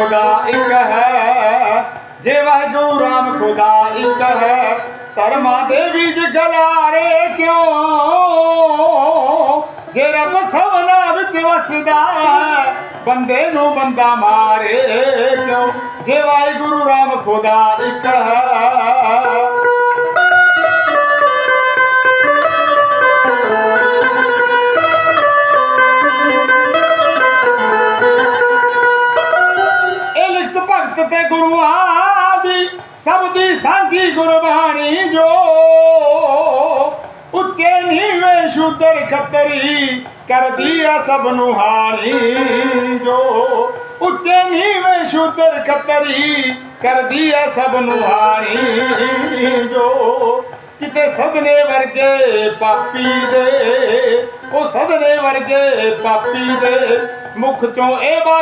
ਖੁਦਾ ਇੱਕ ਹੈ। ਜੇ ਵਾਹਿਗੁਰੂ ਰਾਮ ਖੁਦਾ ਇੱਕ ਹੈ ਧਰਮਾਂ ਦੇ ਬੀਜ ਗਲਾਰੇ ਕਿਉਂ? ਜੇ ਰੱਬ ਸਭਨਾ ਵਿੱਚ ਵਸਦਾ ਹੈ, ਬੰਦੇ ਨੂੰ ਬੰਦਾ ਮਾਰੇ ਕਿਉਂ? ਜੇ ਵਾਹਿਗੁਰੂ ਰਾਮ ਖੁਦਾ ਇੱਕ ਹੈ ਭਗਤ ਤੇ ਗੁਰੂਆਂ ਦੀ ਸਭ ਦੀ ਸਾਂਝੀ ਗੁਰਬਾਣੀ ਜੋ ਉੱਚੇ ਨੀਵੇਂ ਸ਼ੂਦਰ ਖੱਤਰੀ ਕਰਦੀ ਆ ਸਭ ਨੂੰ ਹਾਣੀ ਜੋ ਉੱਚੇ ਨੀਵੇਂ ਸ਼ੂਦਰ ਖੱਤਰੀ ਕਰਦੀ ਆ ਸਭ ਨੂੰ ਹਾਣੀ ਜੋ ਕਿਤੇ ਸਦਨੇ ਵਰਗੇ ਪਾਪੀ ਦੇ, ਉਹ ਸਦਨੇ ਵਰਗੇ ਪਾਪੀ ਦੇ ਮੁਖ ਚੋਂ ਇਹ ਵਾ